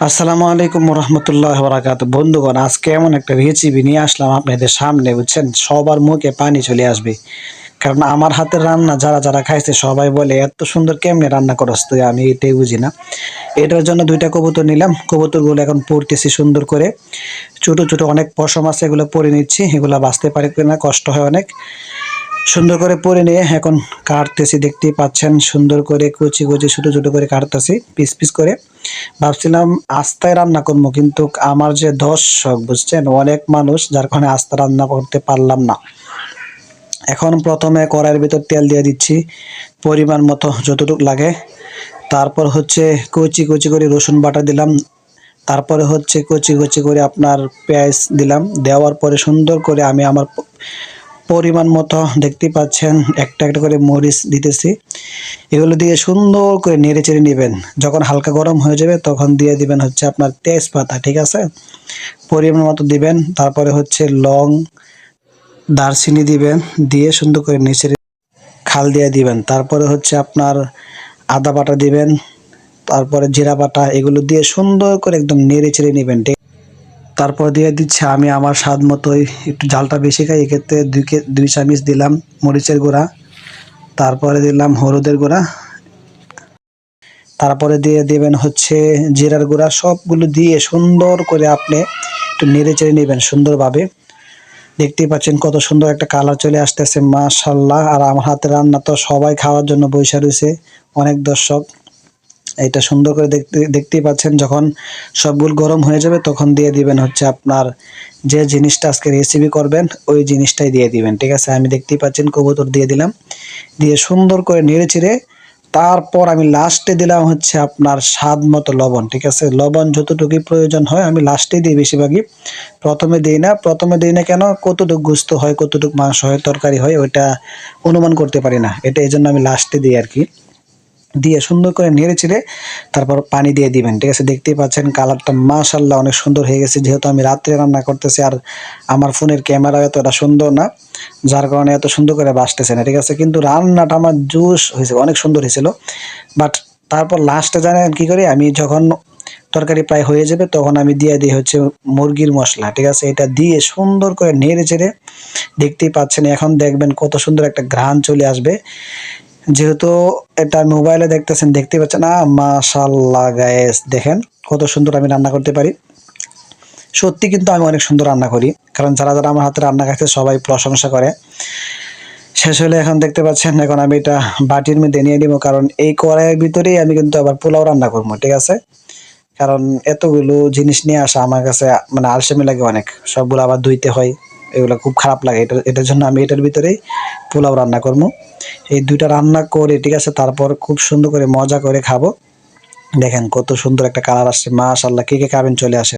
আসসালামু আলাইকুম রহমতুল্লাহ বরাকাত বন্ধুগণ, আজকে এমন একটা রেসিপি নিয়ে আসলাম আপনাদের সামনে, বুঝছেন? সবার মুখে পানি চলে আসবে। কারণ আমার হাতের রান্না যারা যারা খাইছে, সবাই বলে, এত সুন্দর কেমনে রান্না করস তুই? আমি এটাই বুঝি না। এটার জন্য দুইটা কবুতর নিলাম। কবুতরগুলো এখন পড়তেছি সুন্দর করে। ছোটো ছোটো অনেক পশম আছে, এগুলো পরে নিচ্ছি। এগুলো বাঁচতে পারে না কষ্ট হয় অনেক। সুন্দর করে পরে নিয়ে এখন কাটতেছি, দেখতেই পাচ্ছেন, সুন্দর করে কুচি কুচি, ছোটো ছোটো করে কাটতেছি, পিস পিস করে। ভাবছিলাম আস্তায় রান্না করব, কিন্তু আমার যে দর্শক, বুঝছেন, অনেক মানুষ যার কারণে আস্তা রান্না করতে পারলাম না। এখন প্রথমে কড়াইয়ের ভিতর তেল দিয়ে দিচ্ছি, পরিমাণ মতো যতটুকু লাগে। তারপর হচ্ছে কুচি কুচি করে রসুন বাটা দিলাম। তারপরে হচ্ছে কুচি কুচি করে আপনার পেঁয়াজ দিলাম। দেওয়ার পরে সুন্দর করে আমি আমার পরিমাণ মতো দেখতে পাচ্ছেন, একটা একটা করে মরিচ দিতেছি। এগুলো দিয়ে সুন্দর করে নেড়ে চেড়ে নেবেন। যখন হালকা গরম হয়ে যাবে, তখন দিয়ে দিবেন হচ্ছে আপনার তেজপাতা, ঠিক আছে? পরিমাণ মতো দিবেন, তারপরে হচ্ছে লং দারচিনি দিবেন, দিয়ে সুন্দর করে নেড়ে খাল দিয়ে দিবেন। তারপরে হচ্ছে আপনার আদা বাটা দিবেন, তারপরে জিরা বাটা, এগুলো দিয়ে সুন্দর করে একদম নেড়ে চেড়ে নেবেন। ঠিক তারপর দিয়ে দিচ্ছে, আমি আমার স্বাদ মতোই একটু ঝালটা বেশি খাই, এক্ষেত্রে দুই কে- দুই চামিচ দিলাম মরিচের গুঁড়া, তারপরে দিলাম হলুদের গুঁড়া, তারপরে দিয়ে দেবেন হচ্ছে জিরার গুঁড়া, সবগুলো দিয়ে সুন্দর করে আপনি একটু নেড়ে চেড়ে নেবেন সুন্দরভাবে। দেখতেই পাচ্ছেন কত সুন্দর একটা কালার চলে আসতেছে, মাশাল্লাহ। আর আমার হাতে রান্না তো সবাই খাওয়ার জন্য বৈশা রয়েছে, অনেক দর্শক। এটা সুন্দর করে দেখতে, দেখতেই পাচ্ছেন, যখন সবগুলো গরম হয়ে যাবে তখন দিয়ে দিবেন হচ্ছে আপনার যে জিনিসটা আজকে রেসিপি করবেন, ওই জিনিসটাই দিয়ে দিবেন, ঠিক আছে? আমি দেখতেই পাচ্ছেন, কবুতর দিয়ে দিলাম। দিয়ে সুন্দর করে নেড়ে চিড়ে তারপর আমি লাস্টে দিলাম হচ্ছে আপনার স্বাদ মতো লবণ, ঠিক আছে? লবণ যতটুকুই প্রয়োজন হয় আমি লাস্টে দিই বেশিরভাগই। প্রথমে দিই না, প্রথমে দিই না কেন? কতটুকু গুস্ত হয়, কতটুকু মাংস হয়, তরকারি হয়, ওইটা অনুমান করতে পারি না। এটা এই জন্য আমি লাস্টে দিই আর কি। দিয়ে সুন্দর করে নেড়ে চেড়ে তারপর পানি দিয়ে দিবেন, ঠিক আছে? দেখতেই পাচ্ছেন কালারটা মাশাল্লাহ অনেক সুন্দর হয়ে গেছে। যেহেতু আমি রাত্রে রান্না করতেছি আর আমার ফোনের ক্যামেরা এতটা সুন্দর না, যার কারণে এত সুন্দর করে বাসতেছে না, ঠিক আছে? কিন্তু রান্নাটা আমার জুস হয়েছে, অনেক সুন্দর হয়েছিল। বাট তারপর লাস্টে জানেন কি করি? আমি যখন তরকারি প্রায় হয়ে যাবে তখন আমি দিয়ে দিই হচ্ছে মুরগির মশলা, ঠিক আছে? এটা দিয়ে সুন্দর করে নেড়ে চেড়ে দেখতেই পাচ্ছেন, এখন দেখবেন কত সুন্দর একটা ঘ্রাণ চলে আসবে। যেহেতু এটা মোবাইলে দেখতেছেন দেখতে পাচ্ছেন না মাশাল্লাহ গায়েস দেখেন কত সুন্দর আমি রান্না করতে পারি। সত্যি কিন্তু আমি অনেক সুন্দর রান্না করি, কারণ যারা যারা আমার হাতে রান্না খাচ্ছে সবাই প্রশংসা করে। শেষ হলে এখন দেখতে পাচ্ছেন, এখন আমি এটা বাটির মধ্যে নিয়ে নিব, কারণ এই কড়াইয়ের ভিতরেই আমি কিন্তু আবার পোলাও রান্না করব, ঠিক আছে? কারণ এতগুলো জিনিস নিয়ে আসা আমার কাছে মানে আলসেমি লাগে অনেক। সবগুলো আবার ধুইতে হয়, এগুলো খুব খারাপ লাগে, এটা, এটার জন্য আমি এটার ভিতরেই পোলাও রান্না করব। এই দুইটা রান্না করে, ঠিক আছে? তারপর খুব সুন্দর করে মজা করে খাব। দেখেন কত সুন্দর একটা কালার আসছে। মাশাল্লাহ কে কে খাবেন চলে আসে